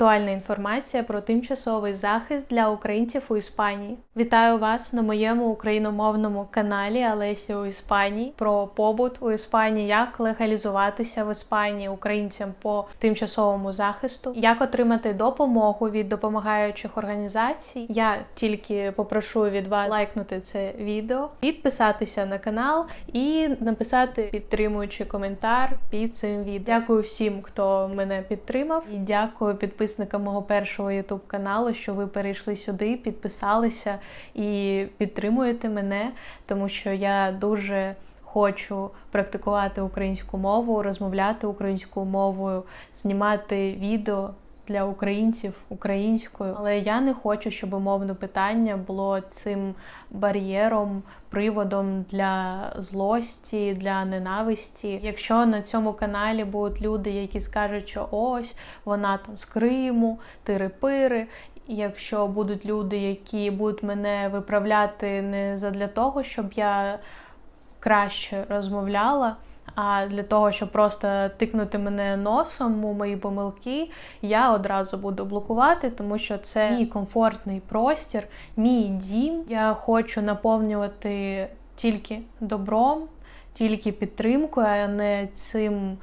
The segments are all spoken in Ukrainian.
Актуальна інформація про тимчасовий захист для українців у Іспанії. Вітаю вас на моєму україномовному каналі Алесі у Іспанії про побут у Іспанії, як легалізуватися в Іспанії українцям по тимчасовому захисту, як отримати допомогу від допомагаючих організацій. Я тільки попрошу від вас лайкнути це відео, підписатися на канал і написати підтримуючий коментар під цим відео. Дякую всім, хто мене підтримав, і дякую підписникам мого першого youtube каналу, що ви перейшли сюди, підписалися і підтримуєте мене, тому що я дуже хочу практикувати українську мову, розмовляти українською мовою, знімати відео. Для українців українською, але я не хочу, щоб мовне питання було цим бар'єром, приводом для злості, для ненависті. Якщо на цьому каналі будуть люди, які скажуть, що ось вона там з Криму, тири-пири. Якщо будуть люди, які будуть мене виправляти не задля того, щоб я краще розмовляла. А для того, щоб просто тикнути мене носом у мої помилки, я одразу буду блокувати, тому що це мій комфортний простір, мій дім. Я хочу наповнювати тільки добром, тільки підтримкою, а не цим.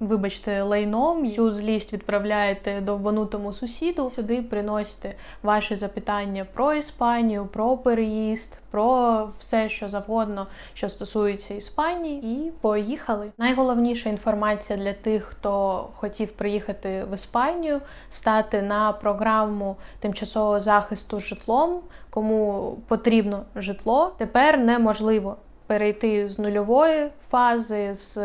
Вибачте, лайном цю злість відправляєте довбанутому сусіду. Сюди приносите ваші запитання про Іспанію, про переїзд, про все, що завгодно, що стосується Іспанії, і поїхали. Найголовніша інформація для тих, хто хотів приїхати в Іспанію, стати на програму тимчасового захисту житлом, кому потрібно житло, тепер неможливо перейти з нульової фази з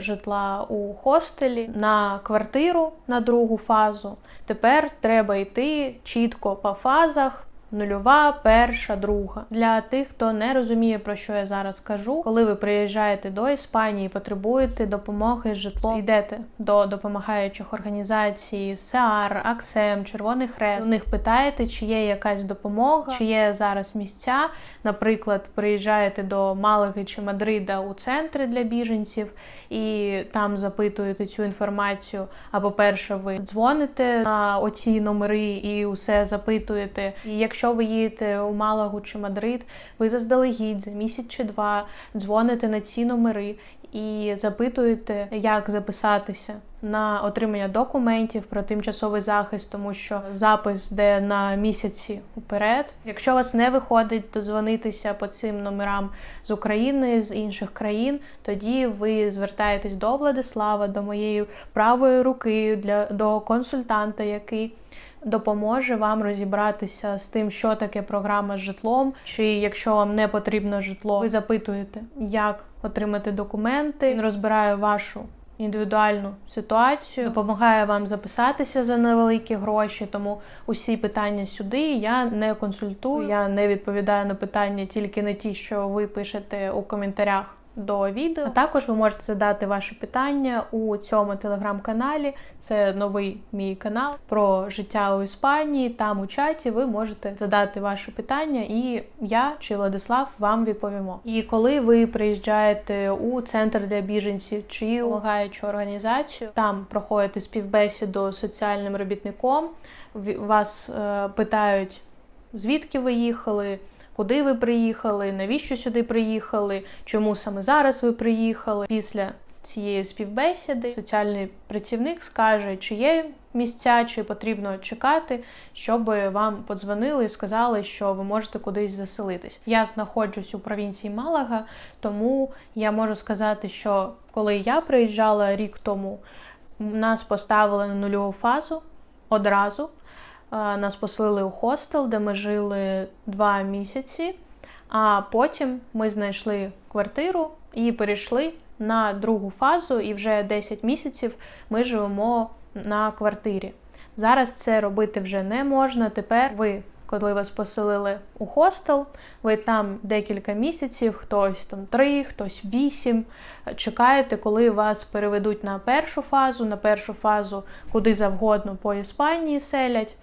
житла у хостелі на квартиру на другу фазу. Тепер треба йти чітко по фазах. Нульова, перша, друга. Для тих, хто не розуміє, про що я зараз кажу, коли ви приїжджаєте до Іспанії, потребуєте допомоги з житлом, йдете до допомагаючих організацій СЕАР, АКСЕМ, Червоний Хрест. У них питаєте, чи є якась допомога, чи є зараз місця. Наприклад, приїжджаєте до Малаги чи Мадрида у центри для біженців і там запитуєте цю інформацію. Або перше, ви дзвоните на оці номери і усе запитуєте. І якщо Якщо ви їдете у Малагу чи Мадрид, ви заздалегідь за місяць чи два дзвоните на ці номери і запитуєте, як записатися на отримання документів про тимчасовий захист, тому що запис де на місяці уперед. Якщо вас не виходить дозвонитися по цим номерам з України, з інших країн, тоді ви звертаєтесь до Владислава, до моєї правої руки, для до консультанта, який допоможе вам розібратися з тим, що таке програма з житлом. Чи якщо вам не потрібно житло, ви запитуєте, як отримати документи. Він розбирає вашу індивідуальну ситуацію, допомагає вам записатися за невеликі гроші. Тому усі питання сюди я не консультую. Я не відповідаю на питання тільки на ті, що ви пишете у коментарях до відео. А також ви можете задати ваші питання у цьому телеграм-каналі. Це новий мій канал про життя у Іспанії. Там у чаті ви можете задати ваші питання, і я чи Владислав вам відповімо. І коли ви приїжджаєте у центр для біженців чи допомагаючу організацію, там проходите співбесіду з соціальним робітником. Вас е, питають, звідки ви їхали куди ви приїхали, навіщо сюди приїхали, чому саме зараз ви приїхали. Після цієї співбесіди соціальний працівник скаже, чи є місця, чи потрібно чекати, щоб вам подзвонили і сказали, що ви можете кудись заселитись. Я знаходжусь у провінції Малага, тому я можу сказати, що коли я приїжджала рік тому, нас поставили на нульову фазу одразу. Нас поселили у хостел, де ми жили два місяці, а потім ми знайшли квартиру і перейшли на другу фазу, і вже 10 місяців ми живемо на квартирі. Зараз це робити вже не можна. Тепер ви, коли вас поселили у хостел, ви там декілька місяців, хтось там три, хтось вісім. Чекаєте, коли вас переведуть на першу фазу, на першу фазу куди завгодно по Іспанії селять.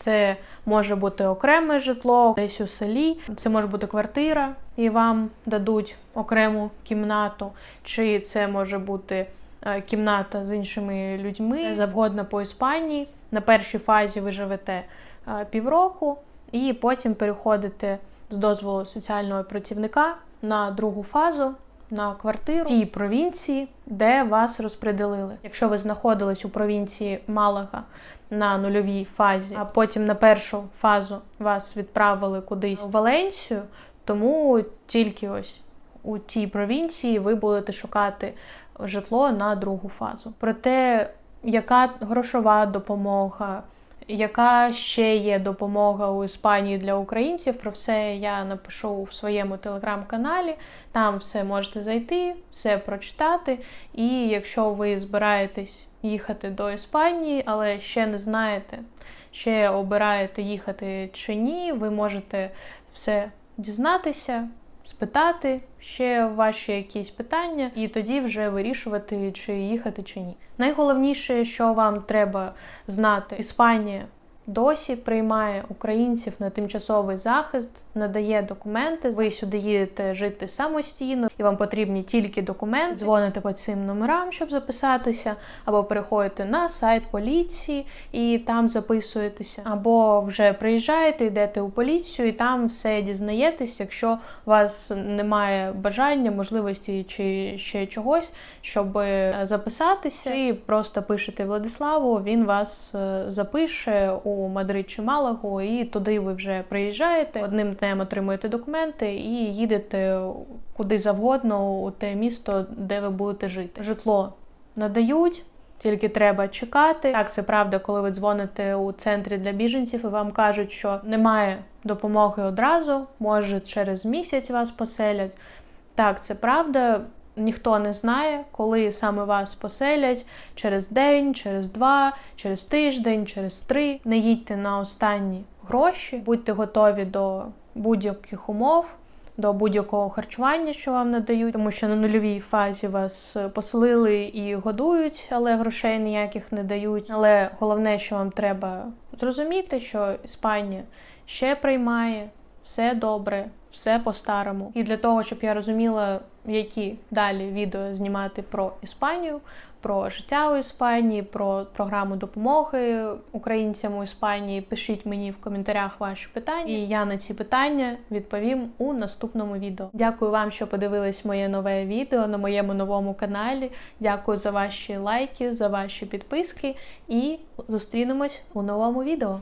Це може бути окреме житло, десь у селі, це може бути квартира, і вам дадуть окрему кімнату, чи це може бути е, кімната з іншими людьми, завгодно по Іспанії. На першій фазі ви живете е, півроку, і потім переходите з дозволу соціального працівника на другу фазу. На квартиру тій провінції, де вас розпределили. Якщо ви знаходились у провінції Малага на нульовій фазі, а потім на першу фазу вас відправили кудись в Валенсію, тому тільки ось у тій провінції ви будете шукати житло на другу фазу. Про те, яка грошова допомога, яка ще є допомога у Іспанії для українців, про все я напишу в своєму телеграм-каналі. Там все можете зайти, все прочитати. І якщо ви збираєтесь їхати до Іспанії, але ще не знаєте, ще обираєте їхати чи ні, ви можете все дізнатися, спитати ще ваші якісь питання, і тоді вже вирішувати, чи їхати чи ні. Найголовніше, що вам треба знати, Іспанія досі приймає українців на тимчасовий захист, надає документи. Ви сюди їдете жити самостійно, і вам потрібні тільки документи. Дзвоните по цим номерам, щоб записатися, або переходите на сайт поліції і там записуєтеся, або вже приїжджаєте, йдете у поліцію і там все дізнаєтесь, якщо у вас немає бажання, можливості чи ще чогось, щоб записатися, і просто пишете Владиславу, він вас е, запише у Мадрид чи Малагу, і туди ви вже приїжджаєте. Одним днем отримуєте документи і їдете куди завгодно у те місто, де ви будете жити. Житло надають. Тільки треба чекати. Так, це правда, коли ви дзвоните у центрі для біженців і вам кажуть, що немає допомоги одразу, може через місяць вас поселять. Так, це правда. Ніхто не знає, коли саме вас поселять через день, через два, через тиждень, через три. Не їдьте на останні гроші, будьте готові до будь-яких умов, до будь-якого харчування, що вам надають, тому що на нульовій фазі вас поселили і годують, але грошей ніяких не дають. Але головне, що вам треба зрозуміти, що Іспанія ще приймає все добре, все по-старому. І для того, щоб я розуміла, які далі відео знімати про Іспанію, про життя у Іспанії, про програму допомоги українцям у Іспанії, пишіть мені в коментарях ваші питання, і я на ці питання відповім у наступному відео. Дякую вам, що подивились моє нове відео на моєму новому каналі. Дякую за ваші лайки, за ваші підписки і зустрінемось у новому відео.